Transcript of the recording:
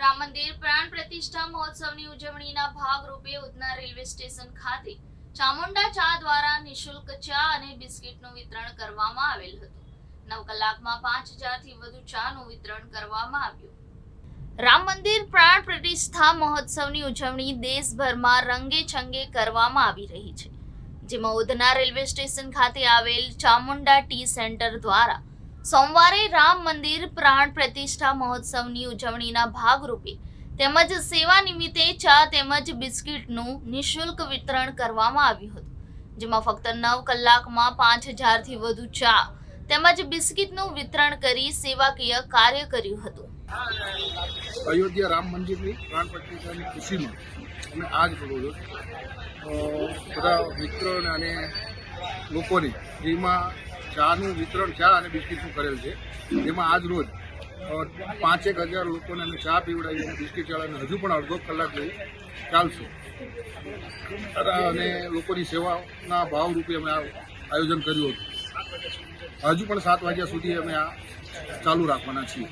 રામ મંદિર પ્રાણ પ્રતિષ્ઠા મહોત્સવની ઉજવણીના ભાગરૂપે ઉધના રેલવે સ્ટેશન ખાતે ચામુંડા ચા દ્વારા નિઃશુલ્ક ચા અને બિસ્કિટનું વિતરણ કરવામાં આવેલ હતું. નવ કલાકમાં પાંચ હજારથી વધુ ચાનું વિતરણ કરવામાં આવ્યું. રામ મંદિર પ્રાણ પ્રતિષ્ઠા મહોત્સવની ઉજવણી દેશભરમાં રંગે છંગે કરવામાં આવી રહી છે. જેમાં ઉધના રેલવે સ્ટેશન ખાતે આવેલ ચામુંડા ટી સેન્ટર દ્વારા સોમવારે રામ મંદિર પ્રાણ પ્રતિષ્ઠા મહોત્સવની ઉજવણીના ભાગરૂપે તેમજ સેવા નિમિત્તે ચા તેમજ બિસ્કિટનું નિઃશુલ્ક વિતરણ કરવામાં આવ્યું હતું. જેમાં ફક્ત નવ કલાકમાં પાંચ હજારથી વધુ ચા તેમજ બિસ્કિટનું વિતરણ કરી સેવાકીય કાર્ય કર્યું હતું. અયોધ્યા રામ મંદિરની પ્રાણ પ્રતિષ્ઠાની ખુશીમાં અમે આજ અ, બધા મિત્રો અને લોકોને જેમાં ચાનું વિતરણ ચા અને બિસ્કિટનું કરેલ છે. જેમાં આજ રોજ પાંચેક હજાર લોકોને અમે ચા પીવડાવી અને બિસ્કિટ ચડાવીને હજુ પણ અડધો કલાક જેવું ચાલશે. અને લોકોની સેવાના ભાવ રૂપે અમે આયોજન કર્યું હતું. હજુ પણ સાત વાગ્યા સુધી અમે આ ચાલુ રાખવાના છીએ.